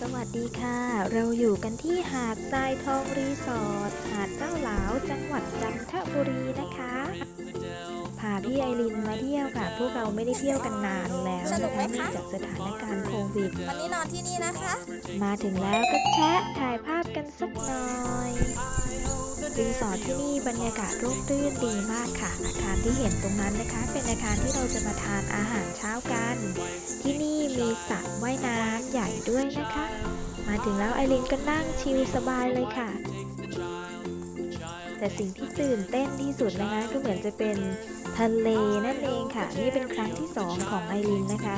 สวัสดีค่ะ เราอยู่กันที่หาดทรายทองรีสอร์ทหาดเจ้าหลาวจังหวัดจันทบุรีนะคะ พาพี่ไอรินมาเที่ยวค่ะ พวกเราไม่ได้เที่ยวกันนานแล้วสนุนะกไหมคะ เนื่อคะงจากสถานการณ์โควิด วันนี้นอนที่นี่นะคะ มาถึงแล้วก็แชะถ่ายภาพกันสักหน่อยรีสอร์ทที่นี่บรรยากาศร่มรื่นดีมากค่ะ อาคารที่เห็นตรงนั้นนะคะ เป็นอาคารที่เราจะมาทานอาหารเช้ากัน ที่นี่มีสระว่ายน้ำใหญ่ด้วยนะคะ มาถึงแล้วไอรินก็นั่งชิลสบายเลยค่ะ แต่สิ่งที่ตื่นเต้นที่สุดนะคะก็เหมือนจะเป็น ทะเลนั่นเองค่ะ นี่เป็นครั้งที่สองของไอรินนะคะ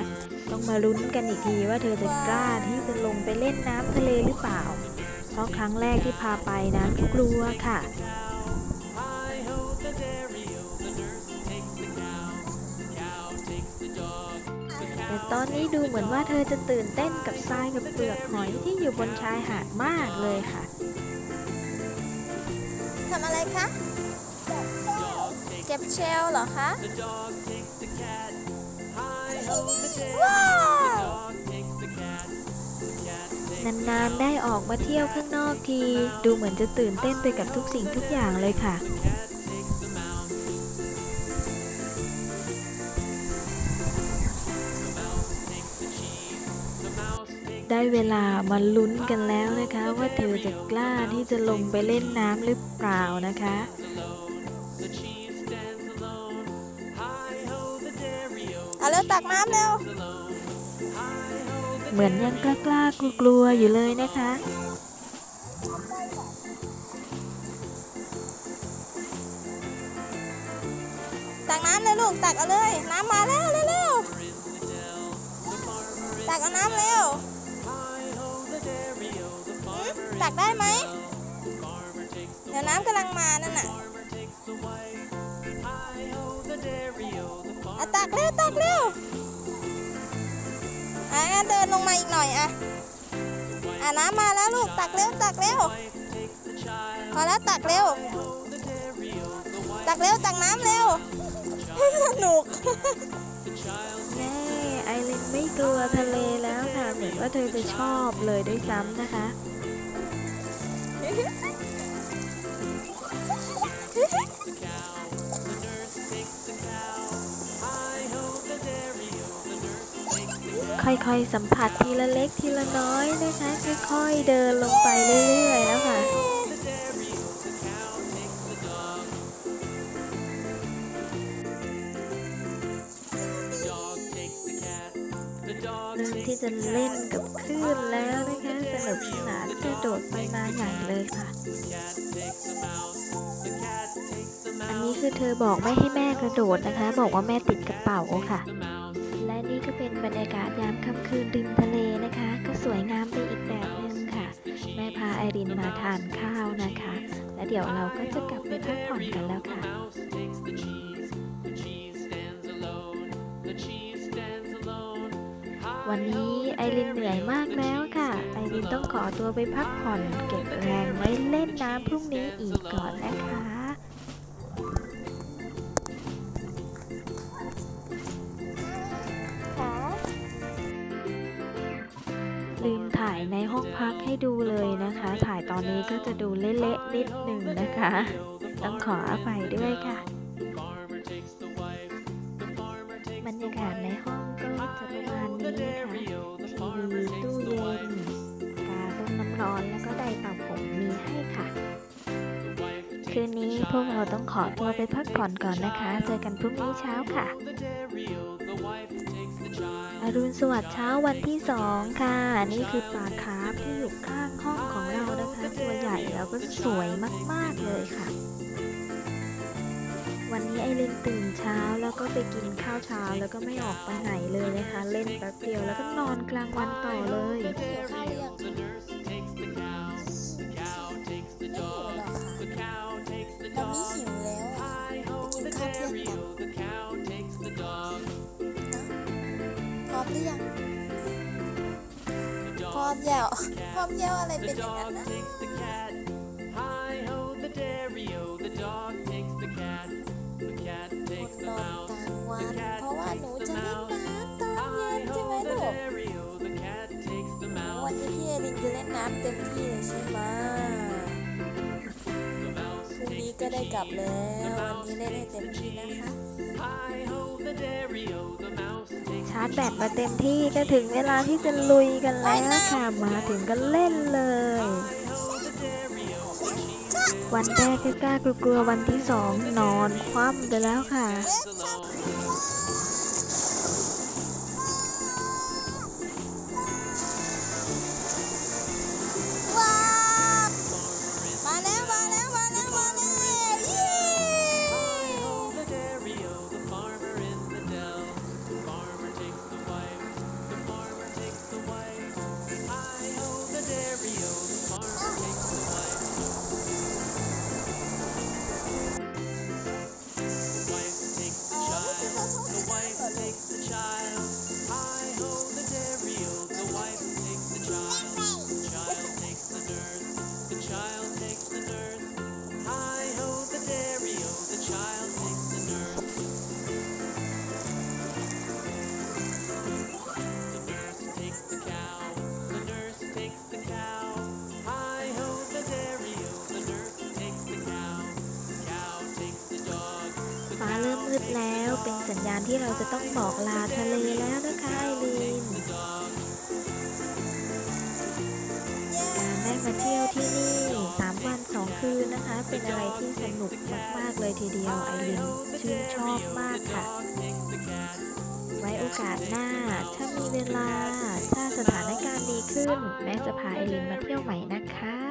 ต้องมาลุ้นกันอีกทีว่าเธอจะกล้าที่จะลงไปเล่นน้ำทะเลหรือเปล่า เพราะครั้งแรกที่พาไปนั้นกลัวค่ะแต่ตอนนี้ดูเหมือนว่าเธอจะตื่นเต้นกับทรายกับเปลือกหอยที่อยู่บนชายหาดมากเลยค่ะทำอะไรคะ ก็บเชลเหรอคะว้าวนานๆได้ออกมาเที่ยวข้างนอกที ดูเหมือนจะตื่นเต้นไปกับทุกสิ่งทุกอย่างเลยค่ะ ได้เวลามาลุ้นกันแล้วนะคะ ว่าเธอจะกล้าที่จะลงไปเล่นน้ำหรือเปล่านะคะ เอาเร็วตักน้ำเร็ว เหมือนยังกล้าๆกลัวๆอยู่เลยนะคะ ตักน้ำเลยลูก ตักเอาเลย น้ำมาแล้วเร็วๆตักเอาน้ำเร็วหืมตักได้ไหมเดี๋ยวน้ำกำลังมานั่นน่ะ ตักเร็วตักเร็วอะเดินลงมาอีกหน่อยอะอะน้ำมาแล้วลูกตักเร็วตักเร็วพอแล้วตักเร็ว ตักเร็วตักน้ำเร็วสนุกแน่ไอรินไม่กลัวทะเลแล้วค่ะเหมือนว่าเธอจะชอบเลยด้วยซ้ำนะคะ ค่อยๆสัมผัสทีละเล็กทีละน้อยนะคะ ค่อยๆเดินลงไปเรื่อยๆแล้วค่ะเริ่มที่จะเล่นกับคลื่นแล้วนะคะสนุกสนานกระโดดไปมาใหญ่เลยค่ะ อันนี้คือเธอบอกไม่ให้แม่กระโดดนะคะ บอกว่าแม่ติดกระเป๋าค่ะ และนี่ก็เป็นบรรยากาศยามค่ำคืนริมทะเลนะคะ ก็สวยงามไปอีกแบบหนึ่งค่ะ แม่พาไอรินมาทานข้าวนะคะ และเดี๋ยวเราก็จะกลับไปพักผ่อนกันแล้วค่ะ วันนี้ไอรินเหนื่อยมากแล้วค่ะ ไอรินต้องขอตัวไปพักผ่อนเก็บแรงไว้เล่นน้ำพรุ่งนี้อีกก่อนนะคะ ในห้องพักให้ดูเลยนะคะ ถ่ายตอนนี้ก็จะดูเละๆนิดหนึ่งนะคะ ต้องขออภัยด้วยค่ะบรรยากาศในห้องก็จะประมาณนี้ค่ะทีวีตู้เย็นกาต้มน้ำร้อนแล้วก็ไดร์เป่าผมมีให้ค่ะ คืนนี้พวกเราต้องขอตัวไปพักผ่อนก่อนนะคะ เจอกันพรุ่งนี้เช้าค่ะ อรุณสวัสดิ์เช้าวันที่สองค่ะ นี่คือปลาคาร์ฟที่อยู่ข้างห้องของเรานะคะ ตัวใหญ่แล้วก็สวยมาก ๆ เลยค่ะ วันนี้ไอรินตื่นเช้าแล้วก็ไปกินข้าวเช้าแล้วก็ไม่ออกไปไหนเลยนะคะ เล่นแป๊บเดียวแล้วก็นอนกลางวันต่อเลย หรือยังพร้อมแล้วพร้อมแล้วอะไรเป็นอย่างนั้นนะ นอนกลางวันเพราะว่าหนูจะเล่นน้ำตอนเย็นใช่ไหมลูกน้ำเต็มที่เลยใช่ไหมพรุ่งนี้ก็ได้กลับแล้ววันนี้าร์จแบตมาเต็มที่ก็ถึงเวลาที่จะลุยกันแล้วค่ะ มาถึงก็เล่นเลย วันแรกก็กล้ากลัวๆวันที่สองนอนคว่ำไปแล้วค่ะ สัญญาณที่เราจะต้องบอกลาทะเลแล้วนะคะไอรีนการได้มาเที่ยวที่นี่3วัน2คืนนะคะ เป็นอะไรที่สนุกมาก ๆ เลยทีเดียวไอรินชื่นชอบมากค่ะ ไว้โอกาสหน้า ถ้ามีเวลา ถ้าสถานการณ์ดีขึ้น แม่จะพาไอรินมาเที่ยวใหม่นะคะ